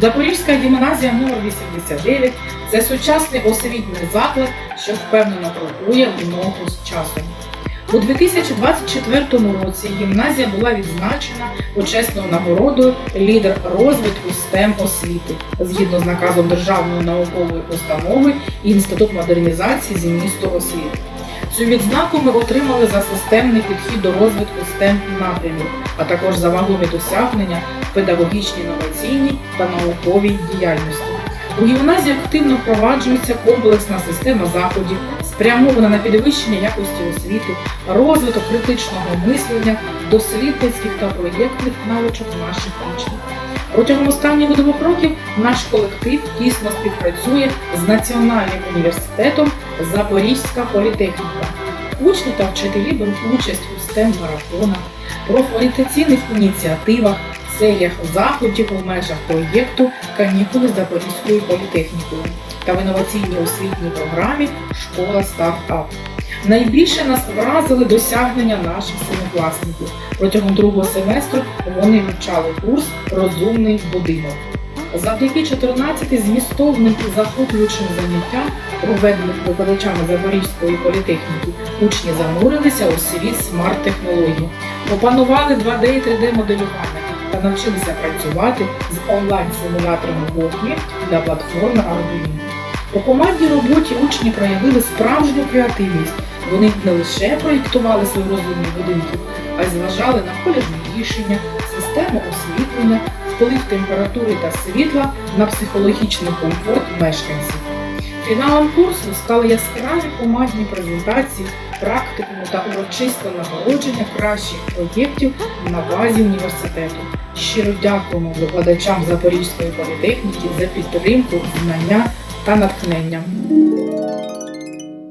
Запорізька гімназія номер 89 це сучасний освітній заклад, що впевнено крокує в ногу з часом. У 2024 році гімназія була відзначена почесною нагородою лідер розвитку STEM освіти згідно з наказом Державної наукової установи Інститут модернізації змісту освіти. Цю відзнаку ми отримали за системний підхід до розвитку STEM напрямів, а також за вагомі досягнення в педагогічній інноваційній та науковій діяльності. У гімназії активно впроваджується комплексна система заходів, спрямована на підвищення якості освіти, розвиток критичного мислення, дослідницьких та проєктних навичок наших учнів. Протягом останніх двох років наш колектив тісно співпрацює з Національним університетом Запорізька політехніка. Учні та вчителі беруть участь у stem марафонах профорієнтаційних ініціативах, серіях заходів у межах проєкту Канікули Запорізькою політехнікою та в інноваційній освітній програмі Школа стартап. Найбільше нас вразили досягнення наших семикласників. Протягом другого семестру вони вивчали курс Розумний будинок. Завдяки 14 змістовним і захоплюючим заняттям, проведених викладачами Запорізької політехніки, учні занурилися у світ смарт-технологій, опанували 2D і 3D моделювання та навчилися працювати з онлайн-симуляторами Gopi для платформи Arduino. У командній роботі учні проявили справжню креативність. Вони не лише проєктували свої розумні будинки, а й зважали на польові рішення, систему освітлення, вплив температури та світла на психологічний комфорт мешканців. Фіналом курсу стали яскраві командні презентації, практикуму та урочисте нагородження кращих проєктів на базі університету. Щиро дякуємо викладачам Запорізької політехніки за підтримку, знання та натхнення.